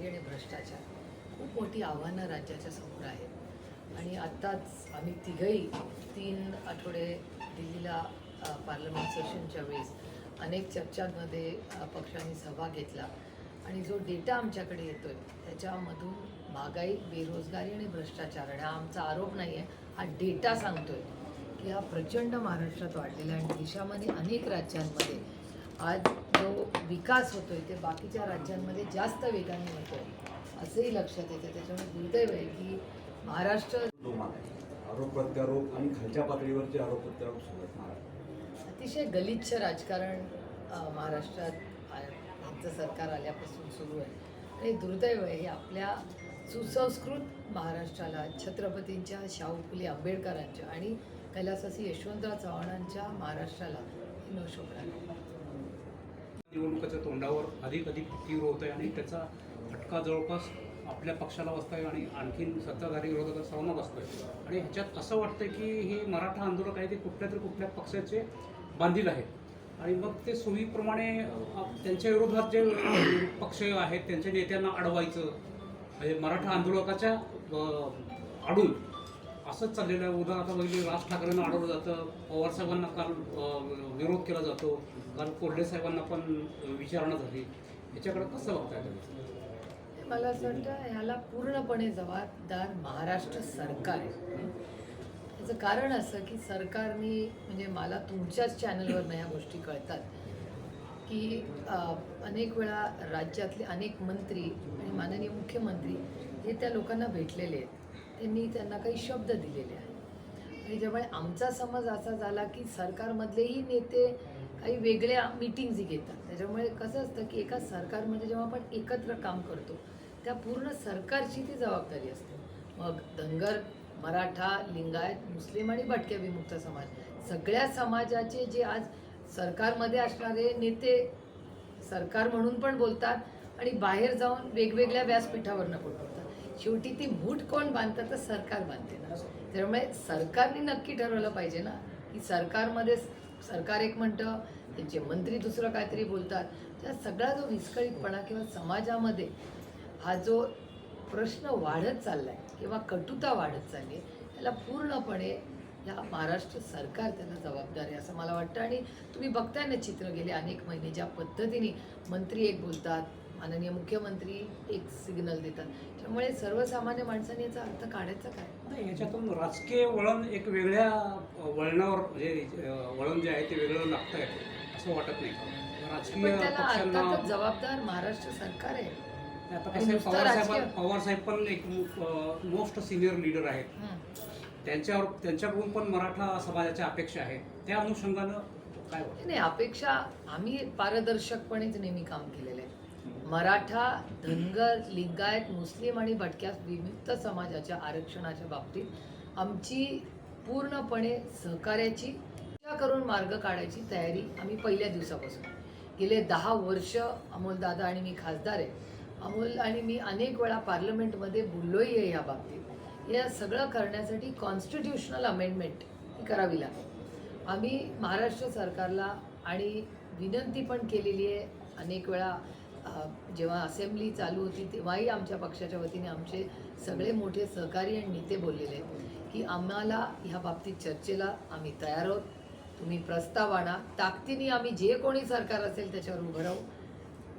बेरोजगारी आणि भ्रष्टाचार. खूप मोठी आव्हानं राज्याच्या समोर आहेत आणि आत्ताच आम्ही तिघही तीन आठवडे दिल्लीला पार्लमेंट सेशनच्या वेळेस अनेक चर्चांमध्ये पक्षांनी सहभाग घेतला. आणि जो डेटा आमच्याकडे येतो आहे त्याच्यामधून महागाई बेरोजगारी आणि भ्रष्टाचार आणि हा आमचा आरोप नाही आहे हा डेटा सांगतो आहे की हा प्रचंड महाराष्ट्रात वाढलेला आहे. आणि देशामध्ये अनेक राज्यांमध्ये आज जो विकास होतोय ते बाकीच्या राज्यांमध्ये जास्त वेगाने होतोय असंही लक्षात येतं. त्याच्यामुळे दुर्दैव आहे की महाराष्ट्र आहे आरोप प्रत्यारोप आणि खालच्या पातळीवरचे आरोप प्रत्यारोप सुरू आहेत. महाराष्ट्रात अतिशय गलिच्छ राजकारण महाराष्ट्रात आमचं सरकार आल्यापासून सुरू आहे. आणि दुर्दैव आहे हे आपल्या सुसंस्कृत महाराष्ट्राला छत्रपतींच्या शाहू फुले आंबेडकरांच्या आणि कैलासवासी यशवंतराव चव्हाणांच्या महाराष्ट्राला न शोभणार निवडणुकाच्या तोंडावर अधिक अधिक तीव्र होत आहे आणि त्याचा फटका जवळपास आपल्या पक्षाला बसतोय आणि आणखीन सत्ताधारी विरोधक सर्वांना बसतोय. आणि ह्याच्यात असं वाटतं की हे मराठा आंदोलक आहे ते कुठल्या तरी कुठल्या पक्षाचे बांधील आहेत. आणि मग ते सोयीप्रमाणे त्यांच्या विरोधात जे पक्ष आहेत त्यांच्या नेत्यांना अडवायचं म्हणजे मराठा आंदोलकाच्या आडून असंच चाललेलं आहे. उदाहरण आता बघितलं राज ठाकरेंना अडवलं जातं पवारसाहेबांना काल विरोध केला जातो. कारण कोल्हे साहेबांना पण विचारणा झाली. याच्याकडे कसं बघताय तुम्ही? मला असं वाटतं ह्याला पूर्णपणे जबाबदार महाराष्ट्र सरकार आहे. याचं कारण असं की सरकारने म्हणजे मला तुमच्याच चॅनलवर ह्या गोष्टी कळतात. की अनेक वेळा राज्यातले अनेक मंत्री आणि माननीय मुख्यमंत्री हे त्या लोकांना भेटलेले आहेत. त्यांनी त्यांना काही शब्द दिलेले आहेत. आणि त्यामुळे आमचा समज असा झाला की सरकारमधलेही नेते काही वेगळ्या मिटिंग्ज घेतात. त्याच्यामुळे कसं असतं की एका सरकारमध्ये जेव्हा आपण एकत्र काम करतो त्या पूर्ण सरकारची ती जबाबदारी असते. मग धनगर मराठा लिंगायत मुस्लिम आणि भटक्या विमुक्त समाज सगळ्या समाजाचे जे आज सरकारमध्ये असणारे नेते सरकार म्हणून पण बोलतात आणि बाहेर जाऊन वेगवेगळ्या व्यासपीठावरनं पण बोलतात. शेवटी ती मूठ कोण बांधतात तर सरकार बांधते ना. त्यामुळे सरकारने नक्की ठरवलं पाहिजे ना की सरकारमध्ये सरकार एक म्हणतं त्यांचे मंत्री दुसरं काहीतरी बोलतात त्या सगळा जो विस्कळीतपणा किंवा समाजामध्ये हा जो प्रश्न वाढत चालला आहे किंवा कटुता वाढत चालली आहे याला पूर्णपणे या महाराष्ट्र सरकार त्याला जबाबदार आहे असं मला वाटतं. आणि तुम्ही बघताय ना चित्र गेले अनेक महिने ज्या पद्धतीने मंत्री एक बोलतात माननीय मुख्यमंत्री एक सिग्नल देतात. त्यामुळे सर्वसामान्य माणसाने याचा अर्थ काढायचा काय? नाही ह्याच्यातून राजकीय वळण एक वेगळ्या वळणावर म्हणजे वळण जे आहे ते वेगळं लागतंय असं वाटत नाही? राजकीय पक्षांना जबाबदार महाराष्ट्र सरकार आहे. आता कसं आहे, पवार साहेब पवार साहेब पण एक मोस्ट सिनियर लीडर आहेत. त्यांच्यावर त्यांच्याकडून पण मराठा समाजाच्या अपेक्षा आहेत. त्या अनुषंगानं काय नाही अपेक्षा आम्ही पारदर्शकपणेच नेहमी काम केलेलं आहे. मराठा धनगर लिंगायत मुस्लिम आणि भटक्या विमुक्त समाजाच्या आरक्षणाच्या बाबतीत आमची पूर्णपणे सहकार्याची करून मार्ग काढायची तयारी आम्ही पहिल्या दिवसापासून गेले दहा वर्ष अमोलदादा आणि मी खासदार आहे. अमोल आणि मी अनेक वेळा पार्लमेंटमध्ये बोललोही आहे या बाबतीत. या सगळं करण्यासाठी कॉन्स्टिट्युशनल अमेंडमेंट ही करावी लागेल. आम्ही महाराष्ट्र सरकारला आणि विनंती पण केलेली आहे. अनेक वेळा जेव्हा असेंब्ली चालू होती तेव्हाही आमच्या पक्षाच्या वतीने आमचे सगळे मोठे सहकारी आणि नेते बोललेले आहेत की आम्हाला ह्या बाबतीत चर्चेला आम्ही तयार आहोत. तुम्ही प्रस्ताव आणा. ताकदीने आम्ही जे कोणी सरकार असेल त्याच्यावर उभं राहू.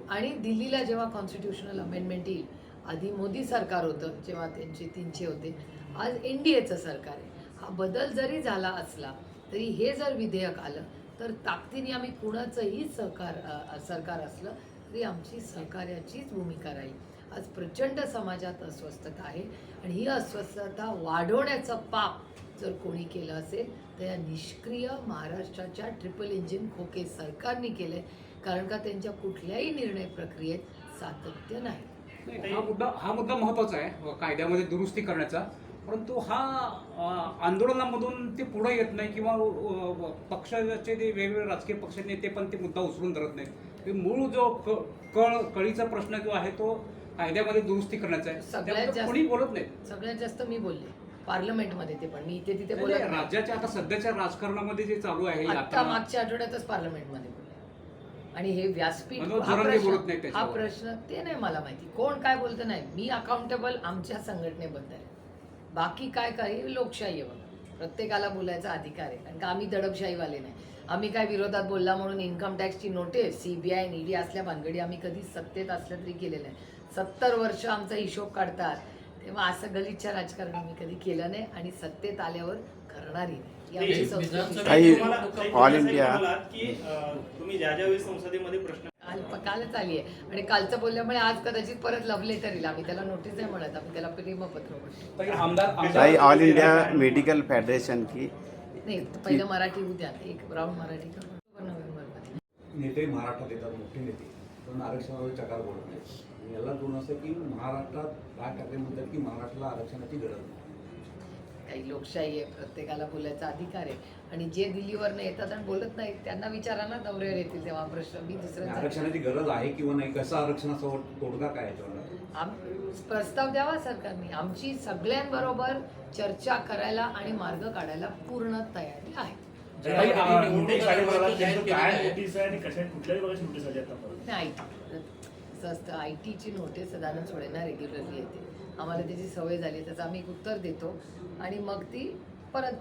आणि दिल्लीला जेव्हा कॉन्स्टिट्युशनल अमेंडमेंट येईल आधी मोदी सरकार होतं जेव्हा त्यांचे तीनशे होते. आज एन डी एचं सरकार आहे. हा बदल जरी झाला असला तरी हे जर विधेयक आलं तर ताकदीने आम्ही कुणाचंही सहकार सरकार असलं तरी आमची सहकार्याचीच भूमिका राहील. आज प्रचंड समाजात अस्वस्थता आहे आणि ही अस्वस्थता वाढवण्याचं पाप जर कोणी केलं असेल तर या निष्क्रिय महाराष्ट्राच्या ट्रिपल इंजिन खोके सरकारने केले कारण का त्यांच्या कुठल्याही निर्णय प्रक्रियेत सातत्य नाही. हा मुद्दा हा मुद्दा महत्त्वाचा आहे. कायद्यामध्ये दुरुस्ती करण्याचा. परंतु हा आंदोलनामधून ते पुढे येत नाही किंवा पक्षाचे जे वेगवेगळे राजकीय पक्ष नेते पण ते मुद्दा उचलून धरत नाहीत. ते मूळ जो क- कळ कळीचा प्रश्न जो आहे तो कायद्यामध्ये दुरुस्ती करण्याचा आहे. कोणी बोलत नाही. सगळ्यात जास्त मी बोलले. पार्लमेंटमध्ये ते पण. मी इथे तिथे बोलत नाही. राज्याच्या आता सध्याच्या राजकारणामध्ये जे चालू आहे आता मागच्या आठवड्यातच पार्लमेंटमध्ये बोलले. आणि हे व्यासपीठ हा प्रश्न हा ते नाही मला माहिती. कोण काय बोलतं नाही. मी अकाउंटेबल आमच्या संघटनेबद्दल. बाकी काय काही लोकशाही आहे प्रत्येकाला बोलायचा अधिकार आहे. कारण का आम्ही दडपशाहीवाले नाही. आम्ही काय विरोधात बोलला म्हणून इन्कम टॅक्सची नोटीस सीबीआय ईडी असल्या भानगडी आम्ही कधी सत्तेत असल्या तरी केलेलं नाही. सत्तर वर्ष आमचा हिशोब काढतात. तेव्हा असं गलिच्छ राजकारण आम्ही कधी केलं नाही आणि सत्तेत आल्यावर करणारही नाही. ही संस्कृती. आहे. ऑल इंडिया- की तुम्ही ज्या संसदेमध्ये प्रश्न काल कालच आली आहे. आणि कालचं बोलल्यामुळे आज कदाचित परत लव्ह लेटर येईल आम्ही त्याला नोटीस नाही म्हणत. आम्ही त्याला प्रेमपत्र म्हणतो. आमदार ऑल इंडिया मेडिकल फेडरेशन की नाही पहिलं मराठी उद्या. एक राऊंड मराठी नोव्हेंबरमध्ये. नेते महाराष्ट्रात येतात मोठे नेते. पण आरक्षणावर चकार बोलत नाही आणि याला दोन असं की महाराष्ट्रात राज ठाकरे म्हणतात की महाराष्ट्राला आरक्षणाची गरज नाही. काही लोकशाही आहे प्रत्येकाला बोलायचा अधिकार आहे. आणि जे दिल्लीवर येतात आणि बोलत नाहीत त्यांना विचारा ना दौऱ्यावर येतील तेव्हा प्रश्न. मी आणि दुसऱ्यांचा आरक्षणाची गरज आहे किंवा नाही? कसं आरक्षणाचा तोडगा काय याच्यावर आम प्रस्ताव द्यावा सरकारने. आमची सगळ्यांबरोबर चर्चा करायला आणि मार्ग काढायला पूर्ण तयारी आहे. ताई, आ- नोटीस आली मला नेमकं काय? नोटीस आहे आणि कशा कुठल्याही प्रकारची नोटीस आली आतापर्यंत नाही आय टीची नोटीस सदानंद सोडेना रेग्युलरली येते. आम्हाला त्याची सवय झाली त्याचं आम्ही एक उत्तर देतो. आणि मग ती परत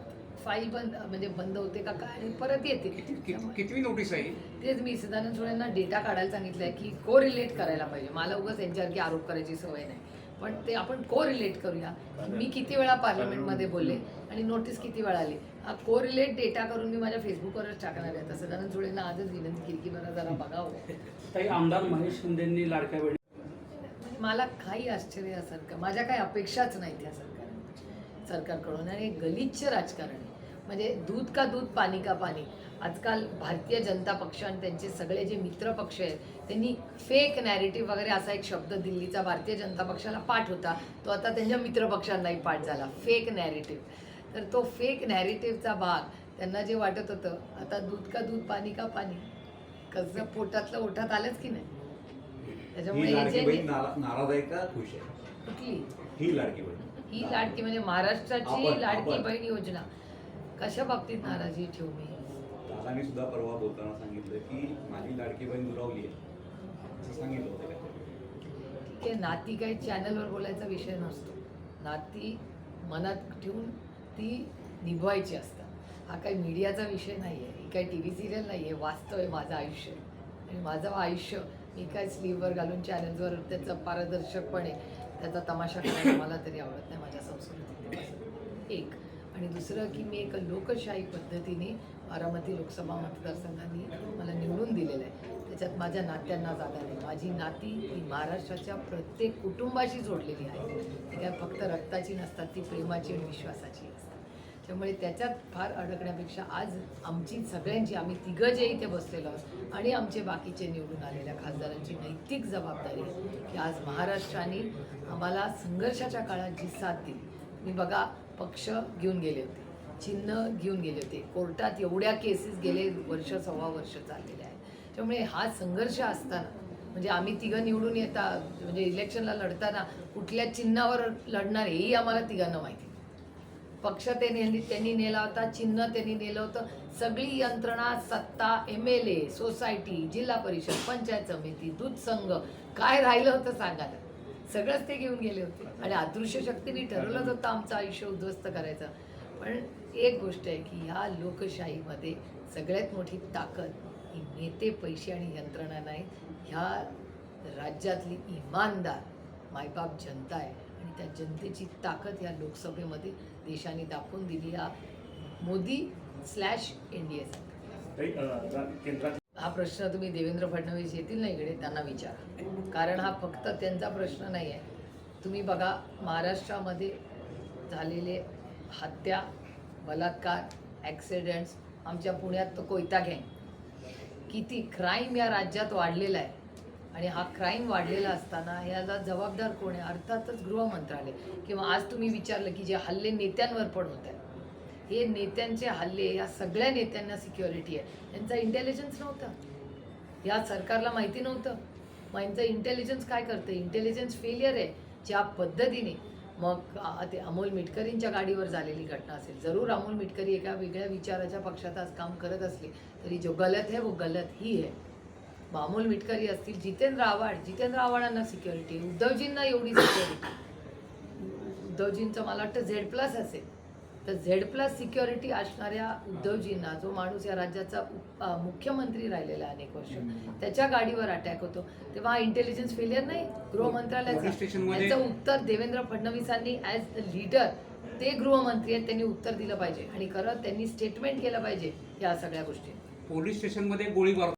फाईल बंद म्हणजे बंद होते का काय आणि परत येते. कित- कितवी नोटीस आहे? तेच मी सदानंद सोडेंना डेटा काढायला सांगितलं आहे की को रिलेट करायला पाहिजे. मला उगाच यांच्यासारखी आरोप करायची सवय नाही. पण ते आपण को रिलेट करूया मी किती वेळा पार्लमेंटमध्ये बोलले आणि नोटीस किती वेळा आली? हा को रिलेट डेटा करून मी माझ्या फेसबुकवरच टाकणार आहे. तर सदानंद सोडेंना आजच विनंती केली की मला जरा बघावं. आमदार महेश शिंदेंनी लाडक्या मला काही आश्चर्यासारखं माझ्या काही अपेक्षाच नाही त्या सरकार सरकारकडून आणि गलिच्छ राजकारण आहे. म्हणजे दूध का दूध पाणी का पाणी. आजकाल भारतीय जनता पक्ष आणि त्यांचे सगळे जे मित्र पक्ष आहेत त्यांनी फेक नॅरेटिव्ह वगैरे असा एक शब्द दिल्लीचा भारतीय जनता पक्षाला पाठ होता. तो आता त्यांच्या मित्र पक्षांनाही पाठ झाला. फेक नॅरेटिव्ह तर तो फेक नॅरेटिव्हचा भाग त्यांना जे वाटत होतं आता दूध का दूध पाणी का पाणी. कसं पोटातलं ओठात आलंच की नाही? ही हे लाडकी बहीण नारा- नाराज आहे का खुश आहे. कुठली? ही लाडकी बहीण. ही लाडकी म्हणजे महाराष्ट्राची लाडकी आपण. बहीण योजना. कशा बाबतीत नाराजी ठेवू मी? दादानी सुद्धा परवा बोलताना सांगितलं की माझी लाडकी बहीण दुरावली आहे. असं सांगितलं होतं का ठीक आहे नाती काही चॅनलवर बोलायचा विषय नसतो. नाती मनात ठेवून ती निभवायची असतात. हा काही मीडियाचा विषय नाही आहे ही काही टी व्ही सिरियल नाही आहे वास्तव आहे माझं आयुष्य. आणि माझं आयुष्य मी काय स्लीववर घालून चॅनलवर त्याचं पारदर्शकपणे त्याचा तमाशा करायला मला तरी आवडत नाही माझ्या संस्कृतीत. एक. आणि दुसरं की मी एक लोकशाही पद्धतीने बारामती लोकसभा मतदारसंघाने मला निवडून दिलेलं आहे. त्याच्यात माझ्या नात्यांना जागा नाही. माझी नाती ही महाराष्ट्राच्या प्रत्येक कुटुंबाशी जोडलेली आहे. ती काय फक्त रक्ताची नसतात ती प्रेमाची आणि विश्वासाची असतात. त्यामुळे त्याच्यात फार अडकण्यापेक्षा आज आमची सगळ्यांची आम्ही तिघं जे इथे बसलेलो आहोत. आणि आमचे बाकीचे निवडून आलेल्या खासदारांची नैतिक जबाबदारी आहे की आज महाराष्ट्राने आम्हाला संघर्षाच्या काळात जी साथ दिली मी बघा पक्ष घेऊन गेले होते चिन्ह घेऊन गेले होते. कोर्टात एवढ्या केसेस गेले वर्ष सव्वा वर्ष चाललेले आहेत. त्यामुळे हा संघर्ष असताना म्हणजे आम्ही तिघं निवडून येता म्हणजे इलेक्शनला लढताना कुठल्या चिन्हावर लढणार हेही आम्हाला तिघांना माहिती पक्ष ते नेली त्यांनी नेला होता चिन्ह त्यांनी नेलं होतं. सगळी यंत्रणा सत्ता एम एल ए सोसायटी जिल्हा परिषद पंचायत समिती दूध संघ काय राहिलं होतं सांगा सगळंच ते घेऊन गेले होते. आणि अदृश्य शक्तीने ठरवलंच होतं आमचं आयुष्य उद्ध्वस्त करायचं. पण एक गोष्ट आहे की ह्या लोकशाहीमध्ये सगळ्यात मोठी ताकद ही नेते पैसे आणि यंत्रणा नाही. ह्या राज्यातली इमानदार मायबाप जनता आहे. आणि त्या जनतेची ताकद ह्या लोकसभेमध्ये देशाने दाखवून दिली या Modi slash N D A ताई, अं, रा- केंद्रात हा प्रश्न तुम्ही देवेंद्र फडणवीस येतील ना इकडे त्यांना विचारा. कारण हा फक्त त्यांचा प्रश्न नाही आहे तुम्ही बघा महाराष्ट्रामध्ये झालेले हत्या बलात्कार ॲक्सिडेंट्स आमच्या पुण्यात तो कोयता गँग. किती क्राईम या राज्यात वाढलेला आहे. आणि हा क्राईम वाढलेला असताना याला जबाबदार कोण आहे? अर्थातच गृह मंत्रालय किंवा आज तुम्ही विचारलं की जे हल्ले नेत्यांवर पण होत आहेत. हे नेत्यांचे हल्ले या सगळ्या नेत्यांना सिक्युरिटी आहे. यांचा इंटेलिजन्स नव्हता. या सरकारला माहिती नव्हतं. मग यांचं इंटेलिजन्स काय करतं? इंटेलिजन्स फेलियर आहे ज्या पद्धतीने. मग ते अमोल मिटकरींच्या गाडीवर झालेली घटना असेल. जरूर अमोल मिटकरी एका वेगळ्या विचाराच्या पक्षात आज काम करत असले तरी जो गलत आहे वो गलत ही आहे. अमोल मिटकरी असतील जितेंद्र आव्हाड जितेंद्र आव्हाडांना सिक्युरिटी उद्धवजींना एवढी सिक्युरिटी उद्धवजींचं मला वाटतं झेड प्लस असेल. तर झेड प्लस सिक्युरिटी असणाऱ्या उद्धवजींना जो माणूस या राज्याचा मुख्यमंत्री राहिलेला आहे अनेक वर्ष त्याच्या गाडीवर अटॅक होतो. तेव्हा इंटेलिजन्स फेलियर नाही? गृह पोलीस मंत्रालयाचं स्टेशनमध्ये- याचं उत्तर देवेंद्र फडणवीसांनी ॲज अ लीडर ते गृहमंत्री आहेत त्यांनी उत्तर दिलं पाहिजे. आणि खरं त्यांनी स्टेटमेंट केलं पाहिजे या सगळ्या गोष्टी. पोलीस स्टेशनमध्ये गोळीबार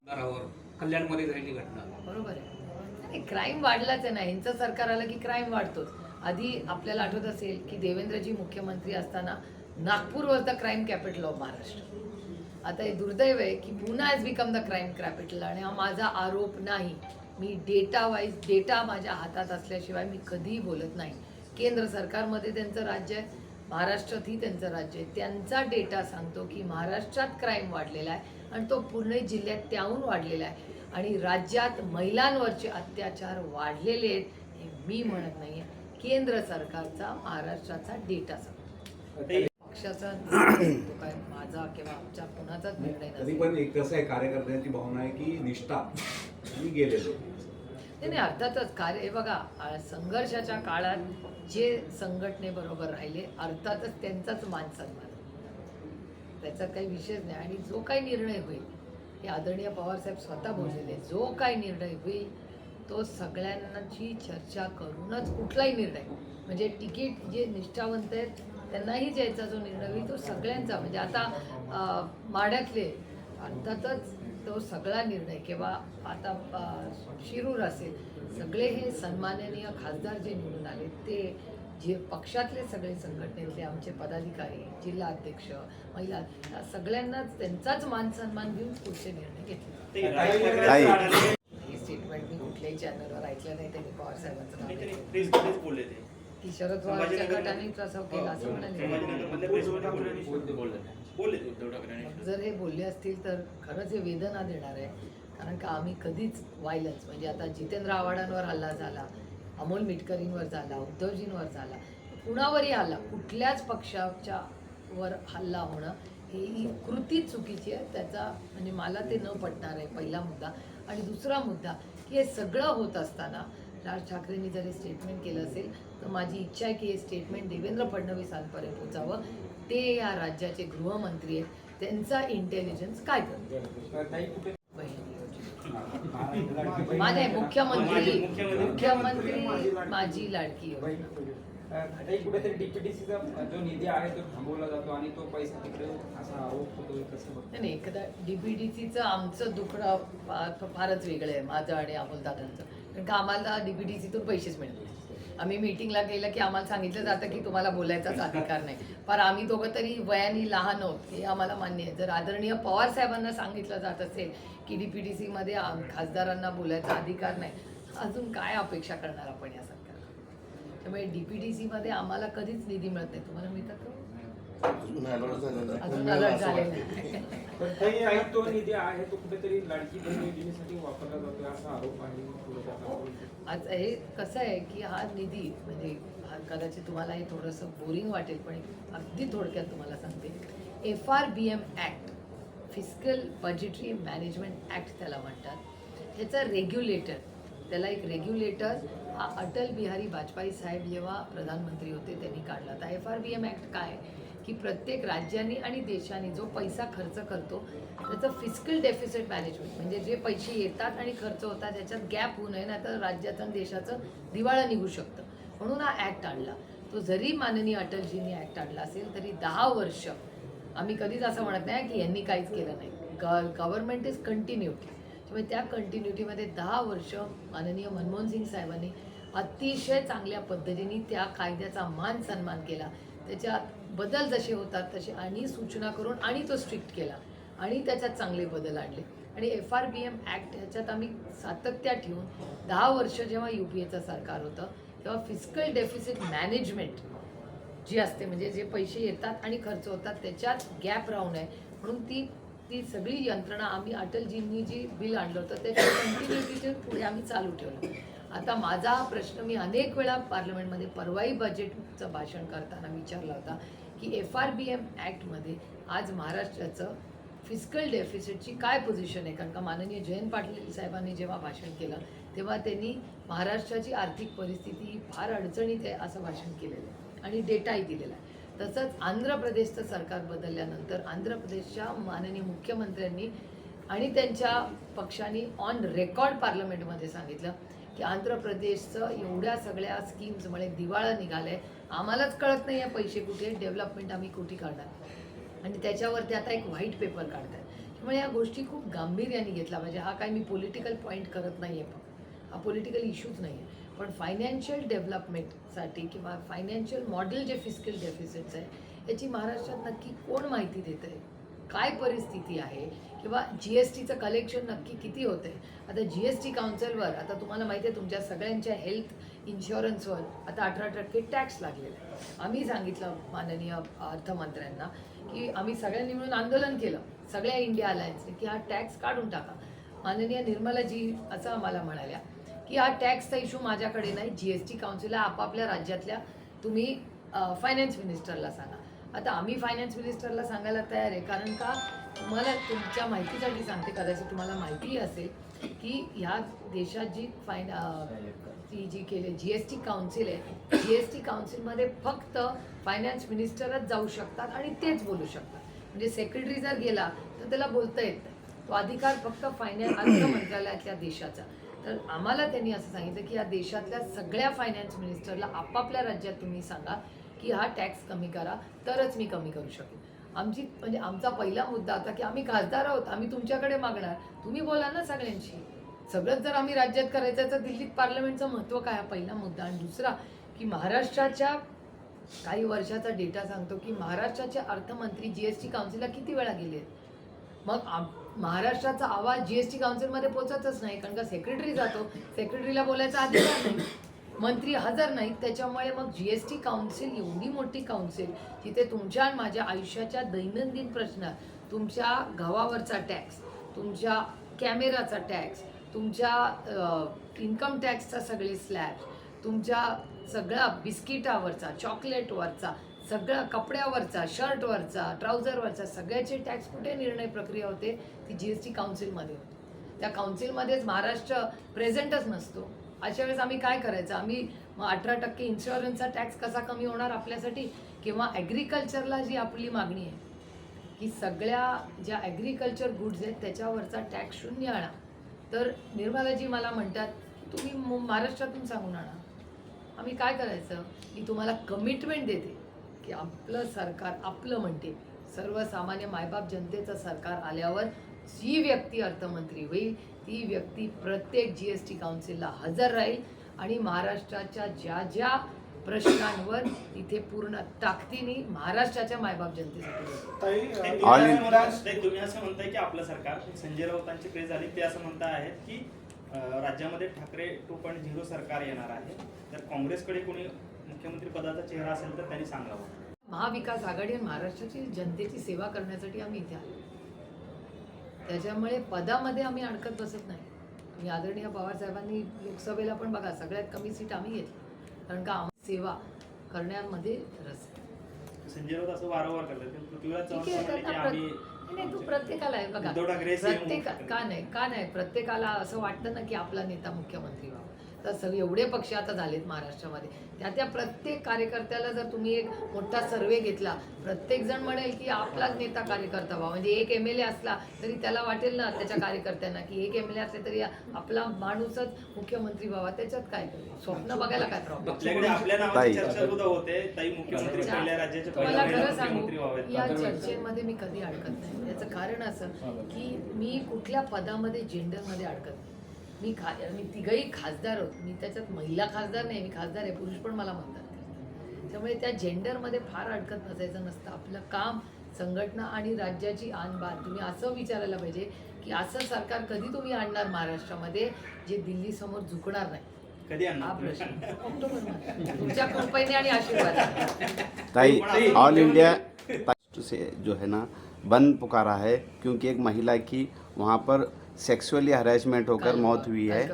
कल्याणमध्ये झालेली घटना. बरोबर आहे. क्राईम वाढलाच आहे ना. यांचं सरकार आलं की क्राईम वाढतोच. आधी आपल्याला आठवत असेल की देवेंद्रजी मुख्यमंत्री असताना Nagpur was the crime capital of Maharashtra. आता हे दुर्दैव आहे की पुन्हा has become the crime capital आणि हा माझा आरोप नाही. मी डेटा वाईज डेटा माझ्या हातात असल्याशिवाय मी कधीही बोलत नाही. केंद्र सरकारमध्ये त्यांचं राज्य आहे. महाराष्ट्रातही त्यांचं राज्य आहे. त्यांचा डेटा सांगतो की महाराष्ट्रात क्राईम वाढलेला आहे आणि तो पूर्ण जिल्ह्यात त्याहून वाढलेला आहे. आणि राज्यात महिलांवरचे अत्याचार वाढलेले आहेत हे मी म्हणत नाहीये केंद्र सरकारचा महाराष्ट्राचा डेटा सांगतो. पक्षाचा निर्णय तो काय? माझा किंवा आमच्या कुणाचाच निर्णय तरी पण एक कसं आहे कार्यकर्त्यांची भावना आहे की निष्ठा. गेलेलो. नाही नाही अर्थातच कार्य हे बघा संघर्षाच्या काळात जे संघटनेबरोबर राहिले अर्थातच त्यांचाच मान सन्मान. त्याचा काही विषयच नाही. आणि जो काही निर्णय होईल हे आदरणीय पवारसाहेब स्वतः बोललेले जो काही निर्णय होईल तो सगळ्यांची चर्चा करूनच कुठलाही निर्णय म्हणजे तिकीट जे निष्ठावंत आहेत त्यांनाही द्यायचा जो निर्णय होईल तो सगळ्यांचा. म्हणजे आता माड्यातले माढ्यातले अर्थातच तो सगळा निर्णय किंवा आता शिरूर असेल सगळे हे सन्माननीय खासदार जे निवडून आले ते जे पक्षातले सगळे संघटनेतले आमचे पदाधिकारी जिल्हा अध्यक्ष महिला या सगळ्यांनाच त्यांचाच मान सन्मान देऊन पुढचे निर्णय घेतले. ही स्टेटमेंट मी कुठल्याही चॅनलवर ऐकलं नाही त्यांनी पवार साहेबांचं की शरद पवारच्या गटाने केला असं म्हणाले. संभाजीनगरमधल्या प्रेसमध्ये बोलले उद्धव ठाकरे जर हे बोलले असतील तर खरंच हे वेदना देणार आहे. कारण का आम्ही कधीच व्हायलन्स म्हणजे आता जितेंद्र आव्हाडांवर हल्ला झाला अमोल मिटकरींवर झाला उद्धवजींवर झाला कुणावरही हल्ला कुठल्याच पक्षाच्या वर हल्ला होणं ही ही कृती चुकीची आहे. त्याचा म्हणजे मला ते न पटणार आहे पहिला मुद्दा. आणि दुसरा मुद्दा की हे सगळं होत असताना राज ठाकरेंनी जर हे स्टेटमेंट केलं असेल तर माझी इच्छा आहे की हे स्टेटमेंट देवेंद्र फडणवीसांपर्यंत पोचावं. ते या राज्याचे गृहमंत्री आहेत. त्यांचा इंटेलिजन्स काय करतो? माझे मुख्यमंत्री मुख्यमंत्री- माझी लाडकी कुठेतरी जो निधी आहे तो थांबवला जातो आणि तो पैसा तिकडे असा आरोप होतो कसं बघतो. नाही आमचं दुखणं फारच वेगळं आहे माझं आणि अमोलदादांचं. कारण का आम्हाला डीपीडीसीतून पैसेच मिळत नाही आम्ही मीटिंगला गेलं की आम्हाला सांगितलं जातं की तुम्हाला बोलायचाच अधिकार नाही. पण आम्ही दोघं तरी वयाने लहान आहोत हे आम्हाला मान्य आहे. जर आदरणीय पवार साहेबांना सांगितलं जात असेल की डीपीडीसीमध्ये खासदारांना बोलायचा अधिकार नाही अजून काय अपेक्षा करणार आपण या सरकारला? त्यामुळे डीपीडीसीमध्ये आम्हाला कधीच निधी मिळत नाही. तुम्हाला मिळतात? अजून अलर्ट नाही. पण काही काही तो निधी आहे तो कुठेतरी लाडकी बहीण योजनेसाठी वापरला जातो असा आरोप आहे थोडक्यात. आज हे कसं आहे की हा निधी म्हणजे कदाचित तुम्हाला हे थोडंसं बोरिंग वाटेल पण अगदी थोडक्यात तुम्हाला सांगते. F R B M act physical budgetary management act त्याला म्हणतात. त्याचा रेग्युलेटर त्याला एक रेग्युलेटर हा अटल बिहारी वाजपेयी साहेब जेव्हा प्रधानमंत्री होते त्यांनी काढला. तर F R B M act काय? की प्रत्येक राज्याने आणि देशाने जो पैसा खर्च करतो त्याचं फिजिकल डेफिसिट मॅनेजमेंट म्हणजे जे पैसे येतात आणि खर्च होतात त्याच्यात गॅप होऊ नये नाही तर राज्याचं आणि देशाचं दिवाळं निघू शकतं. म्हणून हा ॲक्ट आणला. तो जरी माननीय अटलजींनी ॲक्ट आणला असेल तरी दहा वर्ष आम्ही कधीच असं म्हणत नाही की यांनी काहीच केलं नाही. ग गव्हर्नमेंट इज कंटिन्युटी त्यामुळे त्या कंटिन्युटीमध्ये दहा वर्ष माननीय मनमोहन सिंग साहेबांनी अतिशय चांगल्या पद्धतीने त्या कायद्याचा मान सन्मान केला. त्याच्यात बदल जसे होतात तसे आणि सूचना करून आणि तो स्ट्रिक्ट केला. आणि त्याच्यात चांगले बदल आणले. आणि F R B M act ह्याच्यात आम्ही सातत्या ठेवून दहा वर्ष जेव्हा यू पी एचं सरकार होतं तेव्हा फिजिकल डेफिसिट मॅनेजमेंट जी असते म्हणजे जे पैसे येतात आणि खर्च होतात त्याच्यात गॅप राहू नये. म्हणून ती ती सगळी यंत्रणा आम्ही अटलजींनी जी बिल आणलं होतं त्याच्या कंटिन्युटीचे पुढे आम्ही चालू ठेवलं. आता माझा प्रश्न मी अनेक वेळा पार्लमेंटमध्ये परवाही बजेटचं भाषण करताना विचारला होता की एफ आर बी एम ॲक्टमध्ये आज महाराष्ट्राचं फिजिकल डेफिसिटची काय पोझिशन आहे? कारण का माननीय जयंत पाटील साहेबांनी जेव्हा भाषण केलं तेव्हा त्यांनी महाराष्ट्राची आर्थिक परिस्थिती ही फार अडचणीत आहे असं भाषण केलेलं आहे आणि डेटाही दिलेला आहे. तसंच आंध्र प्रदेशचं सरकार बदलल्यानंतर आंध्र प्रदेशच्या माननीय मुख्यमंत्र्यांनी आणि त्यांच्या पक्षाने ऑन रेकॉर्ड पार्लमेंटमध्ये सांगितलं की आंध्र प्रदेशचं एवढ्या सगळ्या स्कीम्समुळे दिवाळा निघालंय. आम्हालाच कळत नाही आहे पैसे कुठे डेव्हलपमेंट आम्ही कुठे काढणार. आणि त्याच्यावरती आता एक व्हाईट पेपर काढतात. त्यामुळे या गोष्टी खूप गांभीर्याने घेतला पाहिजे. हा काय मी पॉलिटिकल पॉईंट करत नाही आहे हा पॉलिटिकल इश्यूज नाही आहे पण फायनान्शियल डेव्हलपमेंटसाठी किंवा फायनान्शियल मॉडेल जे फिजिकल डेफिसिट्स आहे याची महाराष्ट्रात नक्की कोण माहिती देत आहे काय परिस्थिती आहे? किंवा जी एस टीचं कलेक्शन नक्की किती होतं? आहे आता जी एस टी काउन्सिलवर आता तुम्हाला माहिती आहे तुमच्या सगळ्यांच्या हेल्थ इन्शुरन्सवर आता अठरा टक्के टॅक्स लागलेला आहे. आम्ही सांगितलं माननीय अर्थमंत्र्यांना की आम्ही सगळ्यांनी मिळून आंदोलन केलं सगळ्या इंडिया अलायन्सने की हा टॅक्स काढून टाका. माननीय निर्मलाजी असं आम्हाला म्हणाल्या की हा टॅक्सचा इशू माझ्याकडे नाही जी एस टी काउन्सिलला आपापल्या राज्यातल्या तुम्ही फायनान्स मिनिस्टरला सांगा. आता आम्ही फायनान्स मिनिस्टरला सांगायला तयार आहे कारण का? तुम्हाला तुमच्या माहितीसाठी सांगते कदाचित तुम्हाला माहितीही असेल की ह्या देशात जी फायन ती जी केली जी एस टी काउन्सिल आहे जी एस टी काउन्सिलमध्ये फक्त फायनान्स मिनिस्टरच जाऊ शकतात आणि तेच बोलू शकतात. म्हणजे सेक्रेटरी जर गेला तर त्याला बोलता येत नाही. तो अधिकार फक्त फायनान्स अर्थ मंत्रालयातल्या देशाचा. तर आम्हाला त्यांनी असं सांगितलं की या देशातल्या सगळ्या फायनान्स मिनिस्टरला आपापल्या राज्यात तुम्ही सांगा की हा टॅक्स कमी करा तरच मी कमी करू शकेन. आमची म्हणजे आमचा पहिला मुद्दा आता की आम्ही खासदार आहोत आम्ही तुमच्याकडे मागणार. तुम्ही बोला ना सगळ्यांशी. सगळंच जर आम्ही राज्यात करायचं तर दिल्लीत पार्लमेंटचं महत्त्व काय हा पहिला मुद्दा. आणि दुसरा की महाराष्ट्राच्या काही वर्षाचा डेटा सांगतो की महाराष्ट्राचे अर्थमंत्री जी एस टी काउन्सिलला किती वेळा गेले मग महाराष्ट्राचा आवाज जी एस टी काउन्सिलमध्ये पोचतच नाही कारण का सेक्रेटरी जातो. सेक्रेटरीला बोलायचा अधिकार नाही. मंत्री हजर नाहीत त्याच्यामुळे मग जी एस टी काउन्सिल एवढी मोठी काउन्सिल तिथे तुमच्या आणि माझ्या आयुष्याच्या दैनंदिन प्रश्नात तुमच्या गावावरचा टॅक्स तुमच्या कॅमेराचा टॅक्स तुमच्या इन्कम टॅक्सचा सगळे स्लॅब तुमच्या सगळा बिस्किटावरचा चॉकलेटवरचा सगळा कपड्यावरचा शर्टवरचा ट्राउझरवरचा सगळ्याचे टॅक्स कुठे निर्णय प्रक्रिया होते? ती जी एस टी काउन्सिलमध्ये होते. त्या काउन्सिलमध्येच महाराष्ट्र प्रेझेंटच नसतो. अशा वेळेस आम्ही काय करायचं? आम्ही मग अठरा टक्के इन्शुरन्सचा टॅक्स कसा कमी होणार आपल्यासाठी? किंवा ॲग्रिकल्चरला जी आपली मागणी आहे की सगळ्या ज्या ॲग्रिकल्चर गुड्स आहेत त्याच्यावरचा टॅक्स शून्य आणा. तर निर्मलाजी मला म्हणतात तुम्ही महाराष्ट्रातून सांगून आणा. आम्ही काय करायचं? मी तुम्हाला कमिटमेंट देते की आपलं सरकार आपलं म्हणते. सर्वसामान्य मायबाप जनतेचं सरकार आल्यावर जी व्यक्ती अर्थमंत्री होईल ती व्यक्ती प्रत्येक जी एस टी काउन्सिलला हजर राहील आणि महाराष्ट्राच्या ज्या ज्या प्रश्नांवर तिथे पूर्ण ताकदीने महाराष्ट्राच्या मायबाप जनतेसाठी तुम्ही असं म्हणता- ते तुम्ही असं म्हणताय की आपलं सरकार संजय राऊतांची प्रेस झाली ते असं म्हणता आहेत की अं, राज्यामध्ये ठाकरे टू पॉईंट झिरो सरकार येणार आहे. तर काँग्रेसकडे कोणी मुख्यमंत्री पदाचा चेहरा असेल तर त्यांनी सांगावं. महाविकास आघाडी आणि महाराष्ट्राची जनतेची सेवा करण्यासाठी आम्ही इथे आलो. त्याच्यामुळे पदामध्ये आम्ही अडकत बसत नाही. आणि आदरणीय पवारसाहेबांनी लोकसभेला पण बघा सगळ्यात कमी सीट आम्ही घेतली. कारण का आम्हाला सेवा करण्यामध्ये रस. संजय राऊत असं वारंवार करतात. ते पृथ्वीराज चव्हाण ठीक आहे म्हणाले की त्यांना आम्ही प्रत- नाही, तू प्रत्येकाला आहे बघा. उद्धव ठाकरे CM प्रत्येक का नाही का नाही प्रत्येकाला असं वाटतं ना की आपला नेता मुख्यमंत्री व्हावा. तर सगळे एवढे पक्ष आता झालेत महाराष्ट्रामध्ये. त्या त्या प्रत्येक कार्यकर्त्याला जर तुम्ही एक मोठा सर्वे घेतला प्रत्येक जण म्हणेल की आपलाच नेता कार्यकर्ता व्हावा. म्हणजे एक एम एल ए असला तरी त्याला वाटेल ना त्याच्या कार्यकर्त्यांना की एक एम एल ए असले तरी आपला माणूसच मुख्यमंत्री व्हावा. त्याच्यात काय स्वप्न बघायला काय प्रॉब्लेम आपल्याकडे आपल्या ताई. नावाची चर्चा सुद्धा होते. ताई मुख्यमंत्री अच्छा. पहिल्या राज्याचे तुम्हाला पहिल्या महिला खरं सांगू या चर्चेमध्ये मी कधी अडकत नाही. याचं कारण असं की मी कुठल्या पदामध्ये जेंडरमध्ये अडकत नाही. मी खा मी तिघही खासदार आहोत मी त्याच्यात महिला खासदार नाही मी खासदार आहे पुरुष पण मला म्हणतात त्यामुळे त्या जेंडरमध्ये फार अडकत नसायचं नसतं. आपलं काम संघटना आणि राज्याची आणबाण. तुम्ही असं विचारायला पाहिजे की असं सरकार कधी तुम्ही आणणार महाराष्ट्रामध्ये जे दिल्लीसमोर झुकणार नाही? कधी हा आणणार प्रश्न. ऑक्टोबर तुमच्या कृपेने आणि आशीर्वाद. ऑल इंडिया से जो है ना बंद पुकारा है क्योंकि एक महिला की वहाँ पर सेक्सुअली हरेसमेंट होकर मौत हुई है।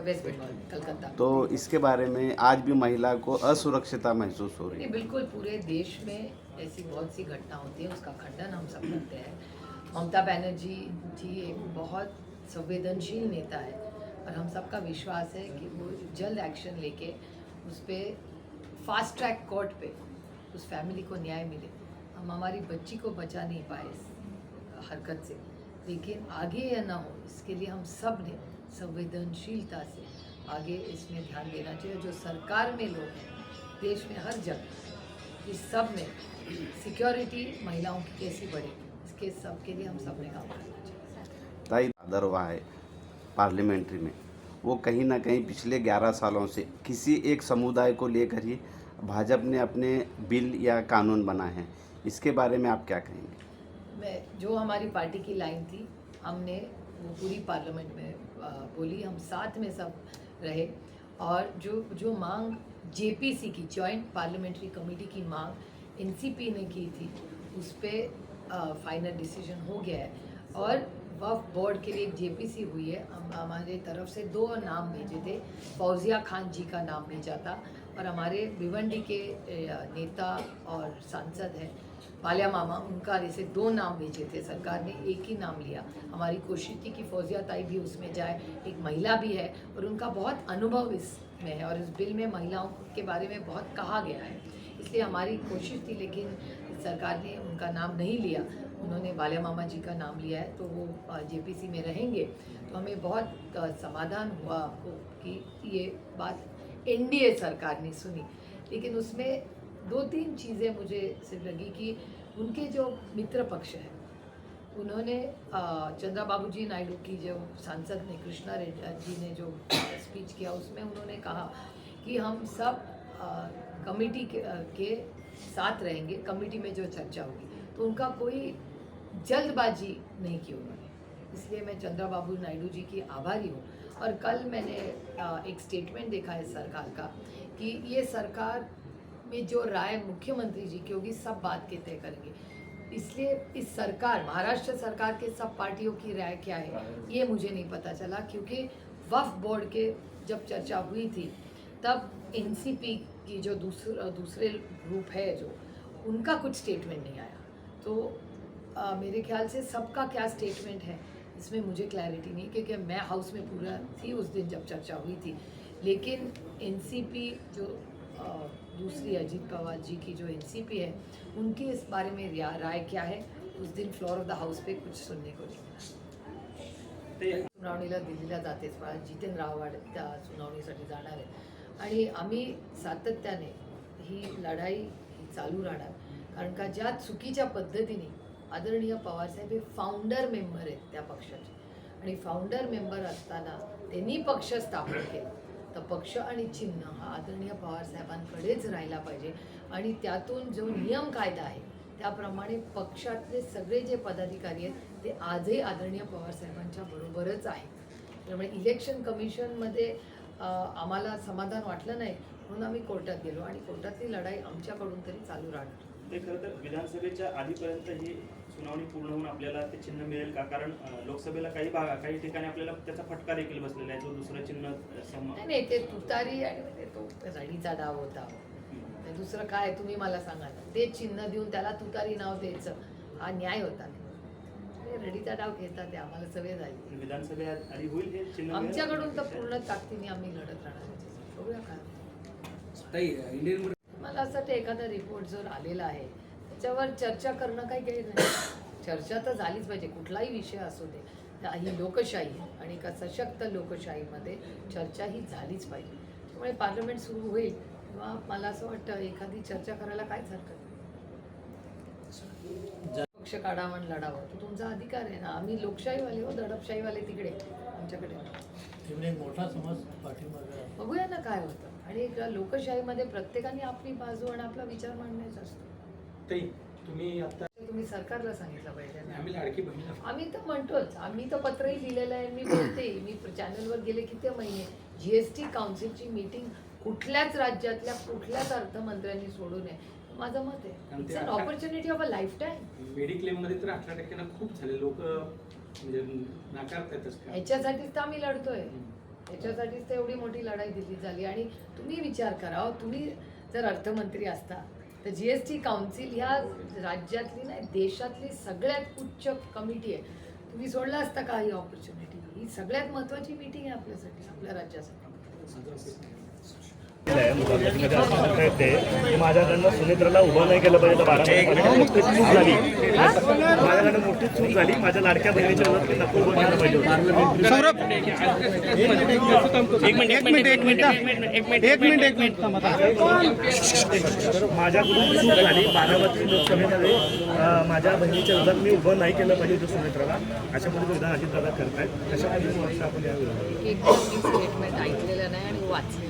तो इसके बारे में आज भी महिला को असुरक्षिता महसूस हो रही है। बिल्कुल पूरे देश में ऐसी बहुत सी घटना होती है उसका खंडन हम सब करते हैं। ममता बनर्जी जी एक बहुत संवेदनशील नेता है और हम सबका विश्वास है कि वो जल्द एक्शन लेके उस पर फास्ट ट्रैक कोर्ट पे उस फैमिली को न्याय मिले। हम हमारी बच्ची को बचा नहीं पाए हरकत से। लेकिन आगे यह ना हो, इसके लिए हम सबने संवेदनशीलता से आगे इसमें ध्यान देना चाहिए। जो सरकार में लोग हैं, देश में हर जगह इस सब में सिक्योरिटी महिलाओं की कैसी बढ़े, इसके सब के लिए हम सबने काम करना चाहिए। ताई दरवा है पार्लियामेंट्री में। वो कहीं ना कहीं पिछले 11 सालों से किसी एक समुदाय को लेकर ही भाजपा ने अपने बिल या कानून बनाए हैं। इसके बारे में आप क्या कहेंगे? मैं, जो हमारी पार्टी की लाइन थी, हमने वो पूरी पार्लियामेंट में बोली, हम साथ में सब रहे। और जो जो मांग जेपीसी की, जॉइंट पार्लियामेंट्री कमेटी की मांग एनसीपी ने की थी, उस पर फाइनल डिसीज़न हो गया है। और वफ बोर्ड के लिए एक जेपीसी हुई है, हम, हमारे तरफ़ से दो नाम भेजे थे, फौजिया खान जी का नाम भेजा था। और हमारे भिवंडी के नेता और सांसद हैं बालिया मामा, उनका जैसे दो नाम भेजे थे। सरकार ने एक ही नाम लिया। हमारी कोशिश थी कि फौजिया ताई भी उसमें जाए। एक महिला भी है और उनका बहुत अनुभव इसमें है और इस बिल में महिलाओं के बारे में बहुत कहा गया है। इसलिए हमारी कोशिश थी, लेकिन सरकार ने उनका नाम नहीं लिया। उन्होंने बालिया मामा जी का नाम लिया है तो वो जेपीसी में रहेंगे। तो हमें बहुत समाधान हुआ आपको कि ये बात एनडीए सरकार ने सुनी। लेकिन उसमें दो तीन चीज़ें मुझे सिर्फ़ लगी कि उनके जो मित्र पक्ष है उन्होंने चंद्रा बाबू जी नायडू की जो सांसद ने कृष्णा जी ने जो स्पीच किया उसमें उन्होंने कहा कि हम सब कमेटी के, के साथ रहेंगे कमेटी में जो चर्चा होगी। तो उनका कोई जल्दबाजी नहीं की उन्होंने। इसलिए मैं चंद्रा बाबू नायडू जी की आभारी हूँ। और कल मैंने एक स्टेटमेंट देखा है सरकार का कि ये सरकार में जो राय मुख्यमंत्री जी की होगी सब बात के तय करेंगे। इसलिए इस सरकार महाराष्ट्र सरकार के सब पार्टियों की राय क्या है ये मुझे नहीं पता चला क्योंकि वफ बोर्ड के जब चर्चा हुई थी तब एनसीपी की जो दूसरे दूसरे ग्रुप है जो उनका कुछ स्टेटमेंट नहीं आया। तो अ, मेरे ख्याल से सबका क्या स्टेटमेंट है इसमें मुझे क्लैरिटी नहीं क्योंकि मैं हाउस में पूरा थी उस दिन जब चर्चा हुई थी। लेकिन एनसीपी जो दूसरी अजीत पवार जी की जो एनसीपी है उनकी इस बारे में राय क्या है? उस दिन फ्लोर ऑफ द हाउस पे कुछ सुनने को नहीं सुनावणीला दिल्लीला जातेच पण रावड आव्हाड त्या सुनावणीसाठी जाणार आहे. आणि आम्ही सातत्याने ही लढाई ही चालू राहणार. कारण का ज्या चुकीच्या पद्धतीने आदरणीय पवारसाहेब हे फाउंडर मेंबर आहेत त्या पक्षाचे. आणि फाउंडर मेंबर असताना त्यांनी पक्ष स्थापन केला. आता पक्ष आणि चिन्ह हा आदरणीय पवारसाहेबांकडेच राहिला पाहिजे. आणि त्यातून जो नियम कायदा आहे त्याप्रमाणे पक्षातले सगळे जे पदाधिकारी आहेत ते आजही आदरणीय पवारसाहेबांच्या बरोबरच आहेत. त्यामुळे इलेक्शन कमिशनमध्ये आम्हाला समाधान वाटलं नाही म्हणून आम्ही कोर्टात गेलो. आणि कोर्टातली लढाई आमच्याकडून तरी चालू राहणार. ते खरं तर विधानसभेच्या आधीपर्यंत ही सुनावणी पूर्ण होऊन आपल्याला ते चिन्ह मिळेल का? कारण लोकसभेला काही भाग काही ठिकाणी आपल्याला त्याचा फटका देखील बसलेला आहे. जो दुसरं चिन्ह नाही नाही ते तुतारी आणि म्हणजे तो रडीचा डाव होता. दुसरं काय? तुम्ही मला सांगा ते चिन्ह देऊन त्याला तुतारी नाव द्यायचं हा न्याय होता रडीचा डाव घेतात ते आम्हाला सवय झाली. विधानसभेत हे? आमच्याकडून तर पूर्ण ताकदीने आम्ही लढत राहणार. बघूया काय मला असं वाटतं एखादा रिपोर्ट जर आलेला आहे त्याच्यावर चर्चा करणं काही गैर नाही. चर्चा तर झालीच पाहिजे कुठलाही विषय असू दे. ही लोकशाही आणि एका सशक्त लोकशाहीमध्ये चर्चा ही झालीच पाहिजे. त्यामुळे पार्लमेंट सुरू होईल तेव्हा मला असं वाटतं एखादी चर्चा करायला काहीच हरकत नाही पक्ष काढावं आणि लढावं. तो तुमचा अधिकार आहे ना. आम्ही लोकशाहीवाले हो दडपशाहीवाले तिकडे आमच्याकडे. मोठा समाज. बघूया ना काय होतं. आणि लोकशाहीमध्ये प्रत्येकाने आपली बाजू आणि आपला विचार मांडण्याचा असतो. तुम्ही आता तुम्ही सरकारला सांगितलं पाहिजे ना. आम्ही लाडकी बहीण आम्ही तर म्हणतोच. आम्ही तर पत्रही लिहिलेलं आहे. मी बोलते. मी चॅनलवर गेले किती महिने. जी एस टी काउन्सिलची मीटिंग कुठल्याच राज्यातल्या कुठल्याच अर्थमंत्र्यांनी सोडू नये. माझं मत आहे. आणि इट्स अन आता- opportunity of a life time मेडिक्लेममध्ये तर अठरा टक्क्यांना खूप झाले. लोक म्हणजे नाकारतायतच का? ह्याच्यासाठीच तर आम्ही लढतोय. ह्याच्यासाठीच तर एवढी मोठी लढाई दिल्ली झाली. आणि तुम्ही विचार करा. अहो, तुम्ही जर अर्थमंत्री असता तर जी एस टी काउन्सिल ह्या राज्यातली नाही देशातली सगळ्यात उच्च कमिटी आहे. तुम्ही सोडला असता का ही ऑपॉर्च्युनिटी ही सगळ्यात महत्त्वाची मीटिंग आहे आपल्यासाठी आपल्या राज्यासाठी. माझ्याकडनं सुनेत्राला उभं नाही केलं पाहिजे बारा मोठी चूक झाली. माझ्याकडनं मोठी चूक झाली माझ्या लाडक्या बहिणीच्या विरोधात मी नको उभं केलं पाहिजे तर माझ्याकडून चूक झाली बारामती लोकसभेमध्ये माझ्या बहिणीच्या विरोधात मी उभं नाही केलं पाहिजे होतं सुनेत्राला. अशा पद्धतीने विधान अजितदादा करतायत. अशा पद्धतीने वर्ष आपण या स्टेटमेंट ऐकलेलं नाही आणि नाही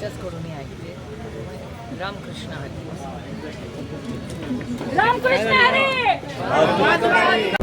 मी तुमच्याचकडूनही ऐकते. रामकृष्ण हरी. रामकृष्ण हरी!